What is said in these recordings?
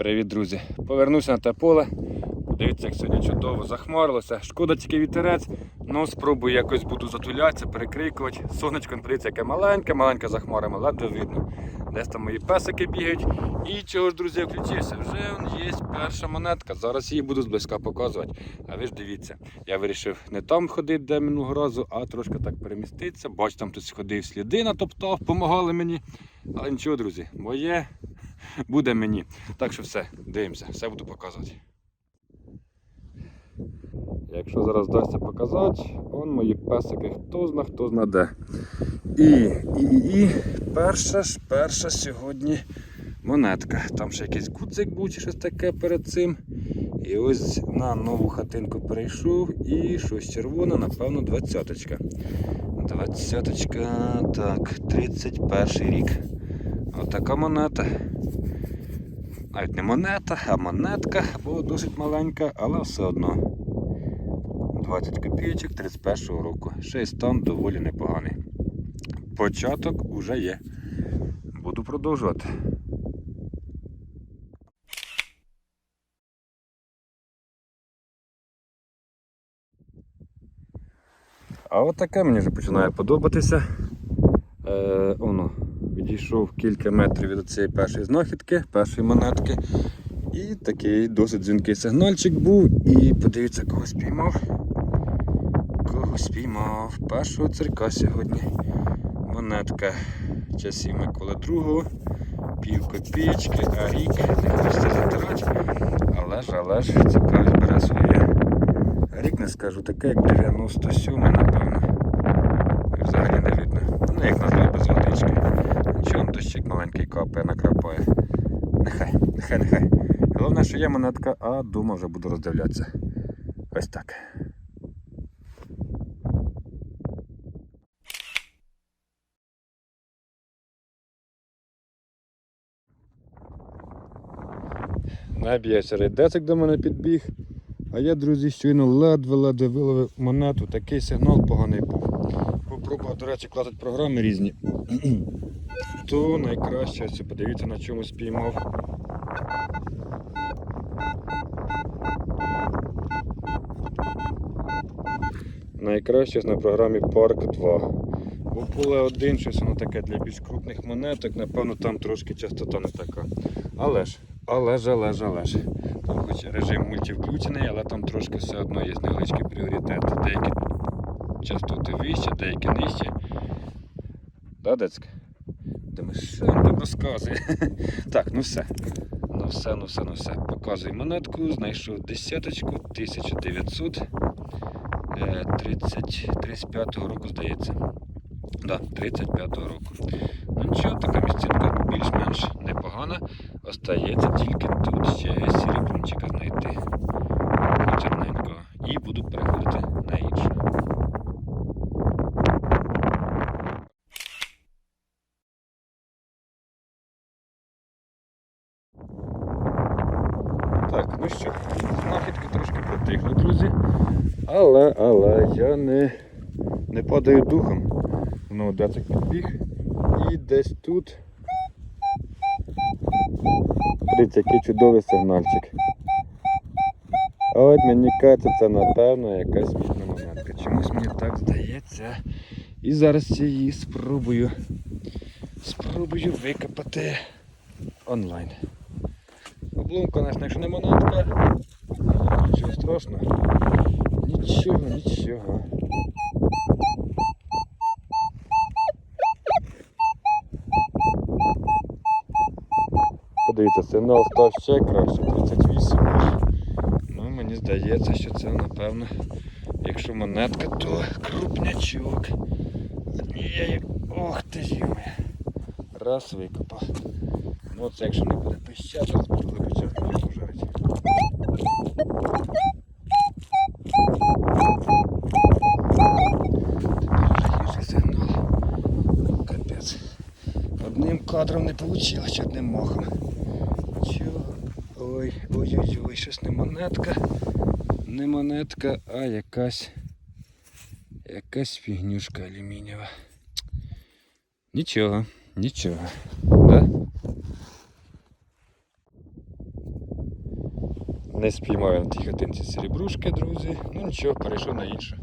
Привіт, друзі! Повернуся на те поле. Подивіться, як сьогодні чудово захмарилося. Шкода тільки вітерець, але спробую якось буду затулятися, перекрикувати. Сонечко подивіться, яке маленьке, маленьке захмаримо, ледве видно. Десь там мої песики бігають. І чого ж, друзі, включився? Вже є перша монетка. Зараз її буду зблизька показувати. А ви ж дивіться, я вирішив не там ходити, де минулого разу, а трошки так переміститися. Бач, там хтось ходив, сліди натоптав, допомагали мені. Але нічого, друзі, моє буде мені. Так що все, дивимося, все буду показувати. Якщо зараз вдасться показати, он мої песики, хто зна, хто зна де. І, і, і, перша ж, перша сьогодні монетка. Там ще якийсь гудзик був чи щось таке перед цим. І ось на нову хатинку перейшов і щось червоне, напевно, двадцяточка. Двадцяточка, так, 31 рік. Отака монета. Навіть не монета, а монетка, бо досить маленька, але все одно. 20 копійочок 31-го року. Ще й стан доволі непоганий. Початок уже є. Буду продовжувати. А от таке мені вже починає подобатися. Е, оно, відійшов кілька метрів від цієї першої знахідки, першої монетки. І такий досить дзвінкий сигнальчик був. І подивіться, кого спіймав. Кого спіймав. Першого цирка сьогодні. Монетка часів Миколи II. Пів копійки, а рік не хочеться затирати. Але ж, але ж, цікавість бере своє. Рік не скажу, таке як 97 напевно. І взагалі не видно. Ну, як назва без водички. Нічого, он дощик маленький капає, накрапає. Нехай, нехай, нехай. Головне, що є монетка, а дома вже буду роздивлятися. Ось так. Наб'ється рейдецик до мене підбіг. А я, друзі, щойно ледве-ледве виловив монету. Такий сигнал поганий був. Попробував, до речі, класти програми різні. То найкраще, ось подивіться на чому спіймав. Найкраще на програмі Парк 2. Бо поле 1, щось воно таке для більш крупних монеток, напевно, там трошки частота не така. Але ж, але ж, але ж, але ж. Там хоч режим мульті включений, але там трошки все одно є невеличкий пріоритет. Деякі частоти вище, деякі нижче. Да, Децька? Що він там розказує? Так, ну все. Ну все, ну все, ну все. Показую монетку, знайшов десяточку 1900. 35 року, здається. Да, 35-го року. Ну нічого, така місцинка більш-менш непогана. Остається тільки тут ще серебрунчика знайти. Хоч одненького. І буду переходити на іншу. Так, ну що, знахідки трошки притихли, друзі. Але, але я не, не падаю духом. Ну, дацик підбіг. І десь тут. Дивіться, який чудовий сигнальчик. От мені кажеться, це напевно якась мідна монетка. Чомусь мені так здається. І зараз я її спробую. Спробую викопати онлайн. Обломка, звісно, якщо не монетка, нічого страшного. Нічого, нічого. Подивіться, сигнал став ще краще, 38. Ну, мені здається, що це напевно, якщо монетка, то крупнячок. Ох ти ж. Раз викопав. Ну це якщо не буде і пожарити. Гірший сигнал. Капець. Одним кадром не вийшло, одним махом. Чого? Ой, ой-ой-ой, щось не монетка. Не монетка, а якась. Якась фігнюшка алюмінієва. Нічого, нічого. Да? Не спіймав я на тій хатинці серебрушки, друзі. Ну нічого, перейшов на іншу.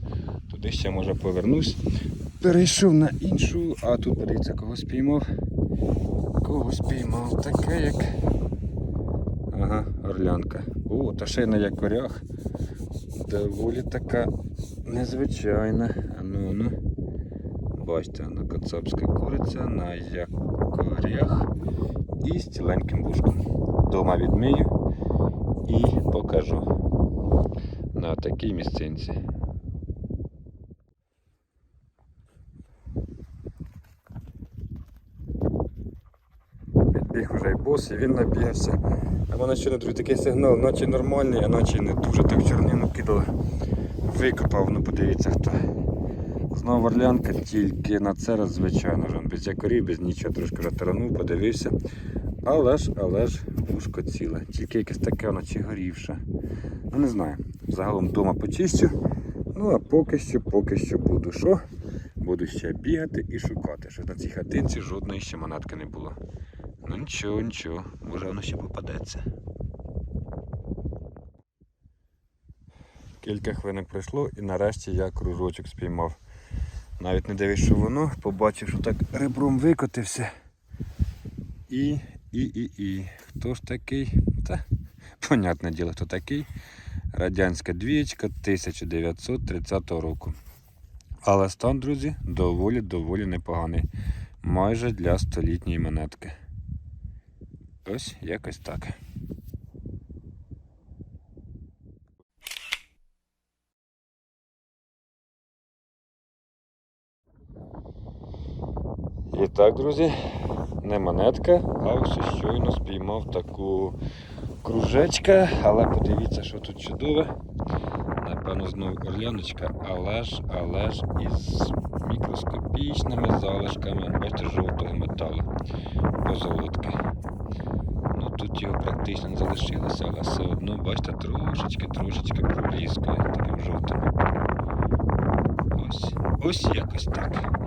Туди ще може повернусь. Перейшов на іншу, а тут подивіться, кого спіймав. Кого спіймав? Таке як. Ага, орлянка. О, та ще й на якорях. Доволі така незвичайна. А ну ну. Бачите, на кацапська куриця на якорях і з ціленьким вушком. Дома відмию і покажу на такій місцинці. Підбіг вже й бос, і він набігався. А в мене ще не друзі, такий сигнал, наче нормальний, а наче не дуже так чорнину кидали. Викопав, ну подивіться хто. Знову орлянка, тільки на це раз, звичайно, без якорів, без нічого, трошки вже таранув, подивився. Але ж, але ж, вушко ціле. Тільки якесь таке воно чи горівше. Ну не знаю. Загалом вдома почищу. Ну а поки що, поки що буду що? Буду ще бігати і шукати. Що на цій хатинці жодної ще монетки не було. Ну нічого, нічого, може воно ще попадеться. Кілька хвилин пройшло і нарешті я кружочок спіймав. Навіть не дивись, що воно, побачив, що так ребром викотився. І, і, і, і. Хто ж такий? Та, понятне діло, хто такий. Радянська двієчка 1930 року. Але стан, друзі, доволі-доволі непоганий. Майже для столітньої монетки. Ось якось так. І так, друзі, не монетка, а ось щойно спіймав таку кружечка, але подивіться, що тут чудове. Напевно, знову орляночка, але ж, але ж із мікроскопічними залишками, бачите, жовтого металу позолотки. Ну тут його практично не залишилося, але все одно, бачите, трошечки, трошечки пробліскує таким жовтим. Ось, ось якось так.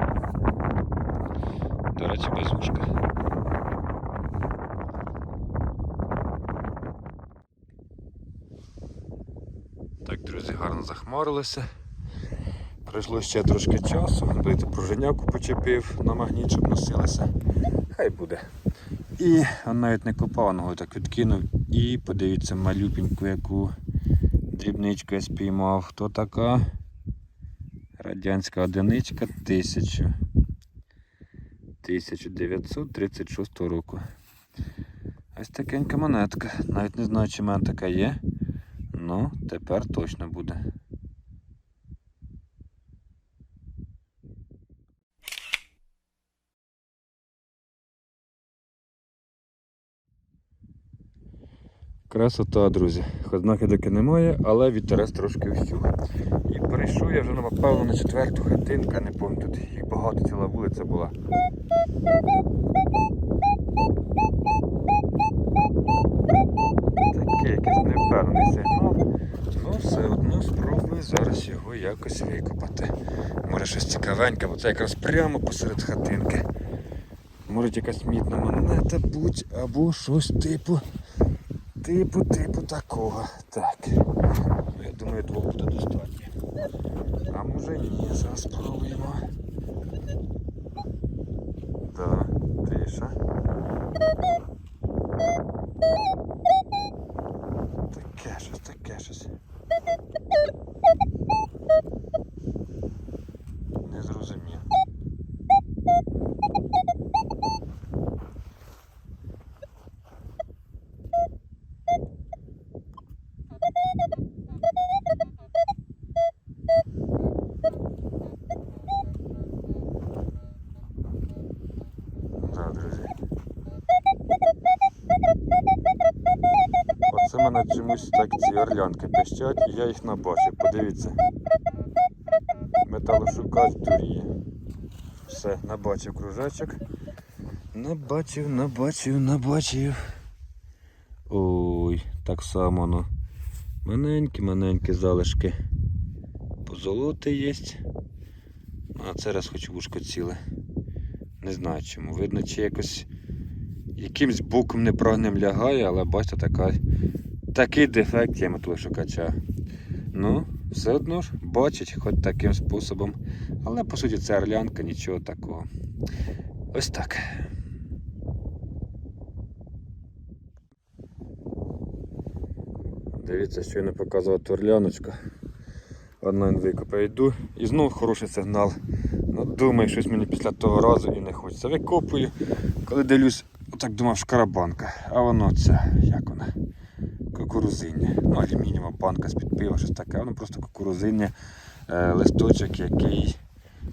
До речі, без вушка. Так, друзі, гарно захмарилося. Пройшло ще трошки часу, бити пружиняку почепив на магніт, щоб носилася. Хай буде. І навіть не копав ногою, так відкинув. І подивіться малюпеньку, яку дрібничку я спіймав. Хто така? Радянська одиничка 1000. 1936 року. Ось такенька монетка. Навіть не знаю, чи в мене така є. Ну, тепер точно буде. Красота, друзі. Хоч знахідки немає, але вітерець трошки вщух. І перейшов я вже напевно на четверту хатинку, не пам'ятаю, тут їх багато ціла вулиця була. Такий якийсь непевний сигнал. Ну все одно спробую зараз його якось викопати. Може щось цікавеньке, бо це якраз прямо посеред хатинки. Може якась мідна монета будь або щось типу. Типу, типу такого. Так. Ну, Я думаю, двох буде достатньо. А може ні, зараз спробуємо. Чомусь так ці орлянки пищать, і я їх набачив. Подивіться. Металошукач дуріє. Все, набачив кружечок. Набачив, набачив, набачив. Ой, так само ну. Маленькі, маленькі залишки. Позолоти є. Ну, а це раз хоч вушко ціле. Не знаю чому. Видно, чи якось якимсь боком неправильним лягає, але бачите, така такий дефект є металошукача. Ну, все одно ж бачить, хоч таким способом. Але по суті це орлянка, нічого такого. Ось так. Дивіться, що я не показував орляночку. Онлайн викопаю йду. І знову хороший сигнал. Ну, думаю, щось мені після того разу і не хочеться. Викопую. Коли дивлюсь, так думав, шкарабанка. А воно це? Кукурузиння. Ну, алюмінієва банка з-під пива, щось таке. Воно просто кукурузиння, е, листочок, який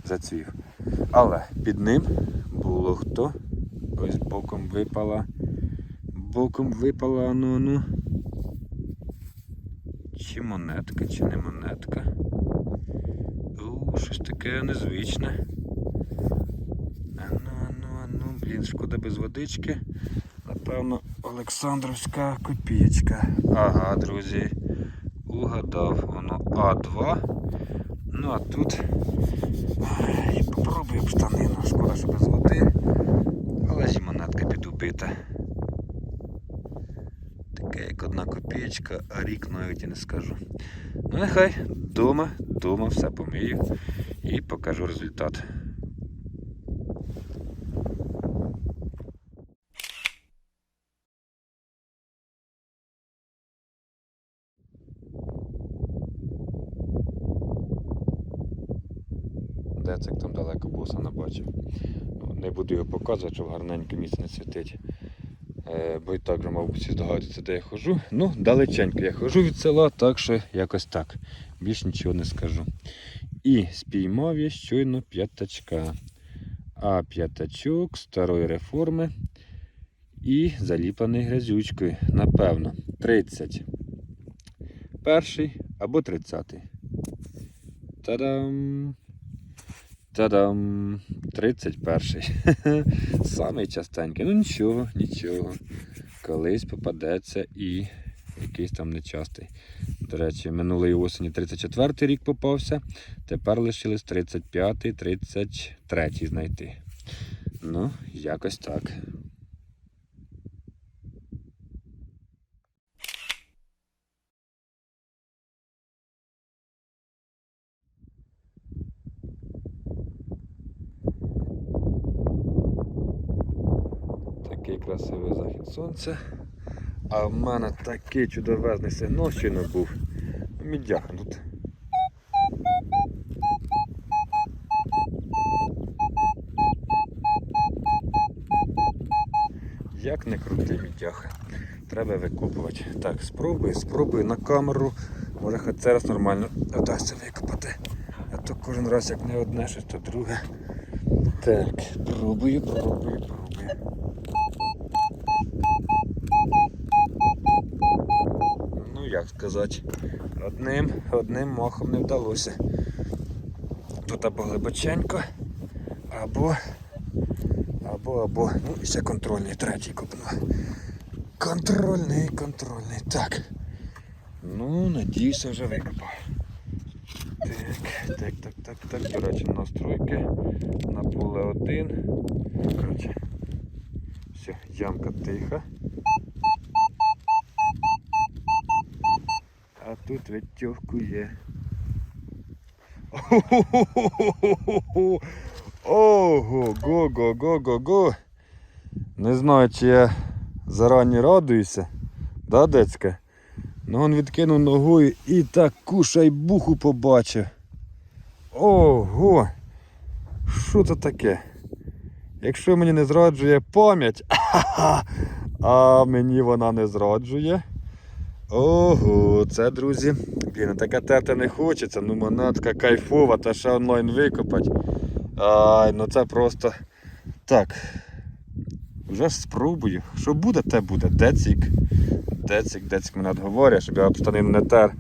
зацвів. Але під ним було хто? Ось боком випала. Боком випала, ну ну. Чи монетка, чи не монетка. У, щось таке незвичне. Ану, ану, ану, блін, шкода без водички. Напевно, Олександровська копієчка. Ага, друзі. Угадав, воно А2. Ну а тут. Ай, Попробую штанину. Шкода, що без води. Але і монетка підубита. Таке як одна копієчка, а рік навіть і не скажу. Ну нехай дома, дома все помию і покажу результат. Це там далеко боса не бачив. Ну, Не буду його показувати, щоб гарненьке місце не світить. Е, бо і так вже, мабуть, всі здогадуються, де я ходжу. Ну, далеченько я ходжу від села, так що якось так. Більш нічого не скажу. І спіймав я щойно п'ятачка. А п'ятачок старої реформи і заліпаний грязючкою. Напевно, 30. Перший або 30. Та-дам! Та-дам! 31. Самий частенький. Ну нічого, нічого. Колись попадеться і якийсь там нечастий. До речі, минулої осені 34 рік попався. Тепер лишилось 35-й, 33-й знайти. Ну, якось так. Такий красивий захід сонця. А в мене такий чудовезний сигнал щойно був. Мідяха тут. Як не крутий мідяха. Треба викопувати. Так, спробуй, спробуй на камеру. Може хоч це раз нормально вдасться викопати. А то кожен раз як не одне, щось то друге. Так, пробую, пробую, пробую. Сказати, одним, одним махом не вдалося. Тут або глибоченько, або, або, або, ну ще контрольний, третій копну. Контрольний, контрольний. Так. Ну, надіюся, вже викопав. Так, так, так, так, так. До речі, настройки на поле один. Коротше, все, ямка тиха. А тут відтьовкує. Ого, го, го, го, го, го. Не знаю, чи я зарані радуюся. Да, децька? Ну він відкинув ногою і таку шайбуху побачив. Ого! Що це таке? Якщо мені не зраджує пам'ять, а мені вона не зраджує. Ого, це, друзі. Блін, таке терти не хочеться, ну монетка кайфова, та ще онлайн викопать. Ай, ну це просто. Так. Вже спробую. Що буде, те буде. Децік. Децік, децік мене говорять, щоб я об не тер.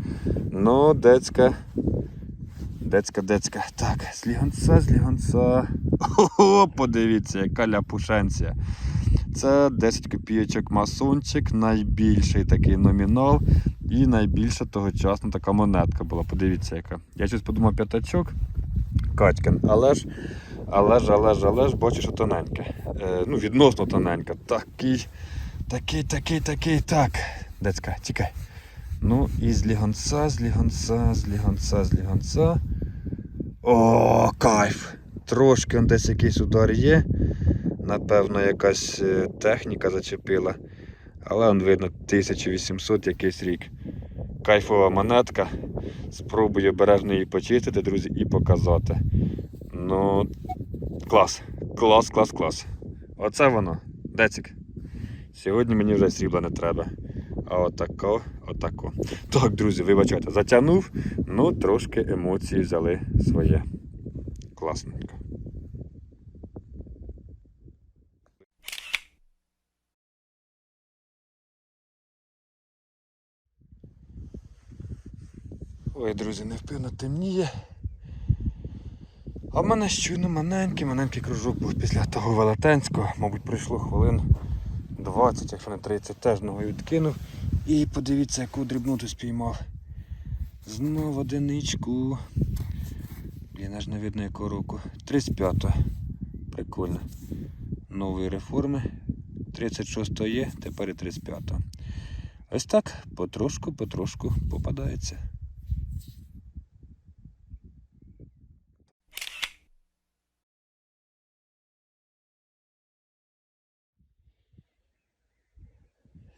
Ну, децька. Децька, децька. Так, слігонця, слігонця. Ого, подивіться, яка ляпушенція. Це 10 копійочок масончик, найбільший такий номінал і найбільша тогочасна така монетка була. Подивіться, яка. Я щось подумав п'ятачок Катькин, але ж, але ж, але ж, але ж, бачу, що тоненьке. Е, ну, відносно тоненька. Такий, такий, такий, такий, так. Децька, тікай. Ну і з лігонца, з лігонца, з лігонца, з лігонца. О, кайф! Трошки он десь якийсь удар є. Напевно, якась е, техніка зачепила. Але он видно 1800 якийсь рік. Кайфова монетка. Спробую обережно її почистити, друзі, і показати. Ну, клас. Клас, клас, клас. Оце воно. Децік. Сьогодні мені вже срібла не треба. А отако, отако. Так, друзі, вибачайте, затягнув, ну трошки емоції взяли своє. Класненько. Ой, друзі, невпевно темніє. А в мене щойно маленький, маленький кружок був після того велетенського. Мабуть, пройшло хвилин 20, якщо не 30, теж ногою відкинув. І подивіться, яку дрібноту спіймав. Знову одиничку. Блін, аж не видно якого року. 35-та. Прикольно. Нової реформи. 36 є, тепер і 35. Ось так, потрошку, потрошку попадається.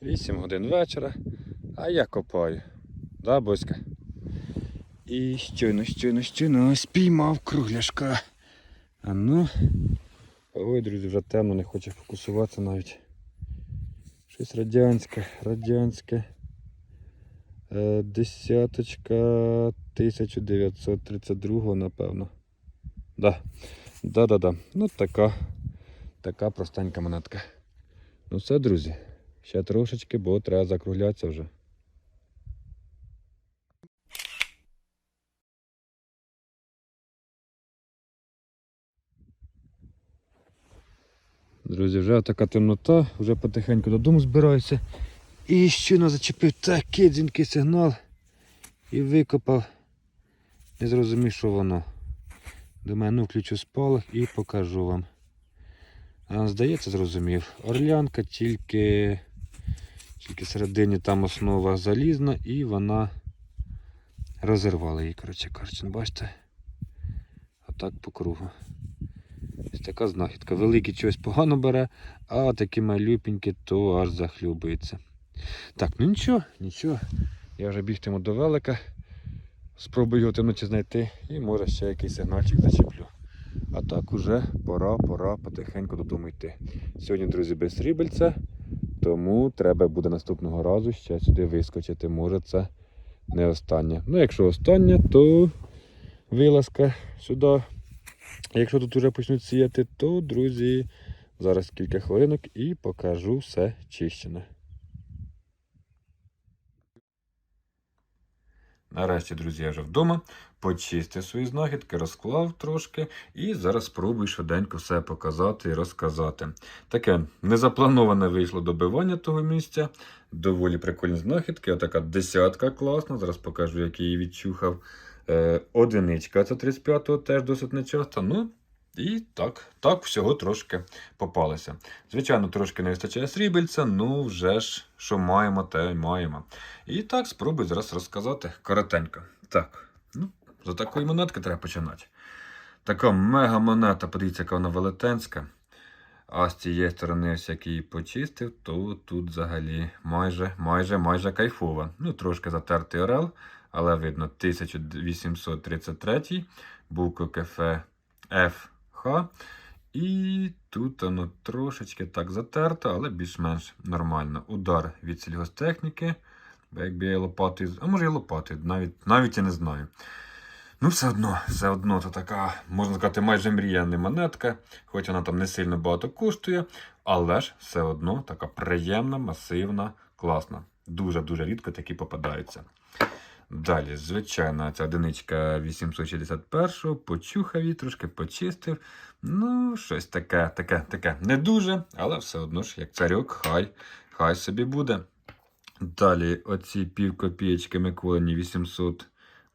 Вісім годин вечора, а я копаю. Да, Боська? І щойно, щойно, щойно спіймав кругляшка. А ну. Ой, друзі, вже темно, не хоче фокусуватися навіть. Щось радянське, радянське. Е, Десяточка 1932, напевно. Да. Да-да-да. Ну така, така простенька монетка. Ну все, друзі. Ще трошечки, бо треба закруглятися вже. Друзі, вже така темнота, вже потихеньку додому збираюся. І щойно зачепив такий дзвінкий сигнал і викопав. Не зрозумів, що воно. Думаю, ну включу спалах і покажу вам. А, здається, зрозумів. Орлянка тільки, тільки всередині там основа залізна і вона розірвала її, коротше кажучи. Ну, Бачите? Отак по кругу. Ось така знахідка. Великий чогось погано бере, а такі малюпенькі, то аж захлюбується. Так, ну нічого, нічого. Я вже бігтиму до велика. Спробую його темноті знайти і може ще якийсь сигнальчик зачеплю. А так уже пора, пора потихеньку додому йти. Сьогодні, друзі, без срібельця, тому треба буде наступного разу ще сюди вискочити. Може це не останнє. Ну, якщо останнє, то вилазка сюди. Якщо тут вже почнуть сіяти, то, друзі, зараз кілька хвилинок і покажу все чищене. Нарешті, друзі, я вже вдома. Почистив свої знахідки, розклав трошки і зараз спробую швиденько все показати і розказати. Таке незаплановане вийшло добивання того місця. Доволі прикольні знахідки. Отака десятка класна. Зараз покажу, як я її відчухав. Е, одиничка це 35-го, теж досить нечасто. Ну, і так, так всього трошки попалося. Звичайно, трошки не вистачає срібельця, ну вже ж, що маємо, те маємо. І так, спробую зараз розказати коротенько. Так, ну, за такої монетки треба починати. Така мега монета, подивіться, яка вона велетенська. А з цієї сторони, ось як її почистив, то тут взагалі майже майже, майже кайфова. Ну, трошки затертий орел, але видно 1833 буква кафе FH. І тут воно трошечки так затерто, але більш-менш нормально. Удар від сільгостехніки. Якби я лопатою, а може і лопатою, навіть навіть я не знаю. Ну, все одно, все одно, це така, можна сказати, майже мріяна монетка, хоч вона там не сильно багато коштує, але ж все одно така приємна, масивна, класна. Дуже-дуже рідко такі попадаються. Далі, звичайно, ця одиничка 861-го, почухав її, трошки почистив. Ну, щось таке, таке, таке. Не дуже, але все одно ж, як царьок, хай, хай собі буде. Далі, оці півкопієчки Миколині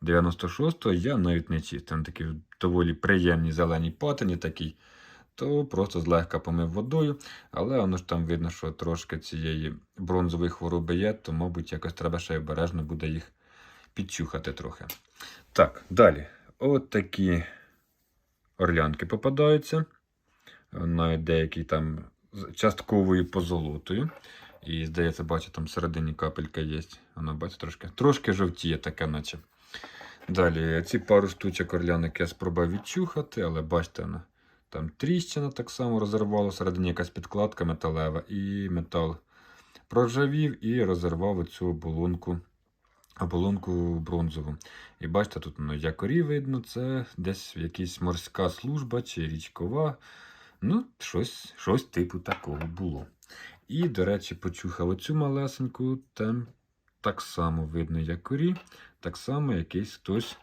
896 я навіть не чистив. Вони такі доволі приємні зелені патині, такий то просто злегка помив водою, але воно ж там видно, що трошки цієї бронзової хвороби є, то, мабуть, якось треба ще обережно буде їх підчухати трохи. Так, далі. От такі орлянки попадаються. Навіть деякі там з частковою позолотою. І, здається, бачу, там всередині капелька є. Вона, бачите, трошки, трошки жовтіє таке, наче. Далі, ці пару штучок орлянок я спробував відчухати, але бачите, там тріщина так само розірвала, всередині якась підкладка металева, і метал проржавів і розірвав оцю оболонку, оболонку бронзову. І бачите, тут ну, якорі видно, це десь якась морська служба чи річкова. Ну, щось, щось типу такого було. І, до речі, почухав оцю малесеньку, там так само видно якорі, так само якийсь хтось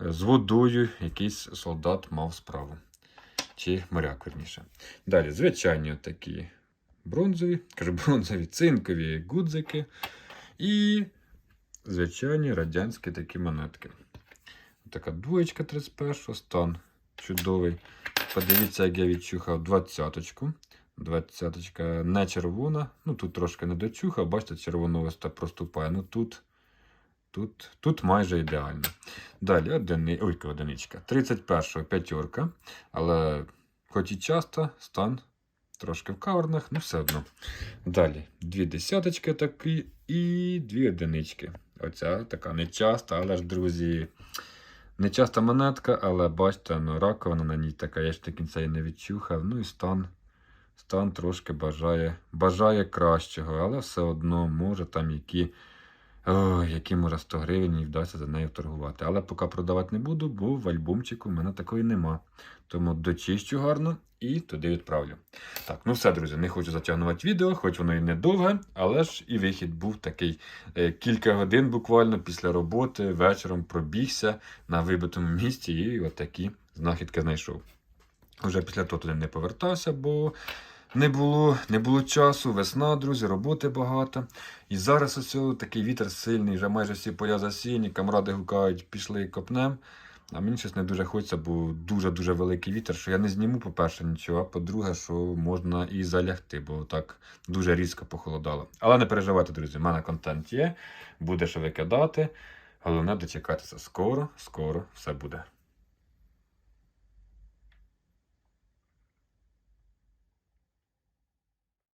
е, з водою, якийсь солдат мав справу. Чи моряк, верніше. Далі, звичайні такі бронзові, кажу, бронзові цинкові гудзики. І звичайні радянські такі монетки. Така двоєчка 31 стан чудовий. Подивіться, як я відчухав двадцяточку. Двадцяточка не червона. Ну тут трошки не дочухав, бачите, червоновиста проступає. Ну тут, тут, тут майже ідеально. Далі одини... Ой, одиничка. 31 п'ятерка. Але хоч і часто, стан трошки в кавернах, ну все одно. Далі дві десяточки такі і дві одинички. Оця така нечаста, але ж, друзі. Нечаста монетка, але бачите, ну, раковина на ній така, я ж до кінця її не відчухав. Ну і стан, стан трошки бажає, бажає кращого, але все одно може там які, о, які може 100 гривень і вдасться за нею торгувати. Але поки продавати не буду, бо в альбомчику в мене такої нема. Тому дочищу гарно і туди відправлю. Так, ну все, друзі, не хочу затягнувати відео, хоч воно і не довге, але ж і вихід був такий е, кілька годин буквально після роботи, вечором пробігся на вибитому місці і отакі знахідки знайшов. Вже після того туди не повертався, бо не було, не було часу, весна, друзі, роботи багато. І зараз ось такий вітер сильний, вже майже всі поля засіяні, камради гукають, пішли копнем. А мені щось не дуже хочеться, бо дуже-дуже великий вітер, що я не зніму, по-перше, нічого, а по-друге, що можна і залягти, бо так дуже різко похолодало. Але не переживайте, друзі, в мене контент є, буде що викидати. Головне дочекатися скоро, скоро все буде.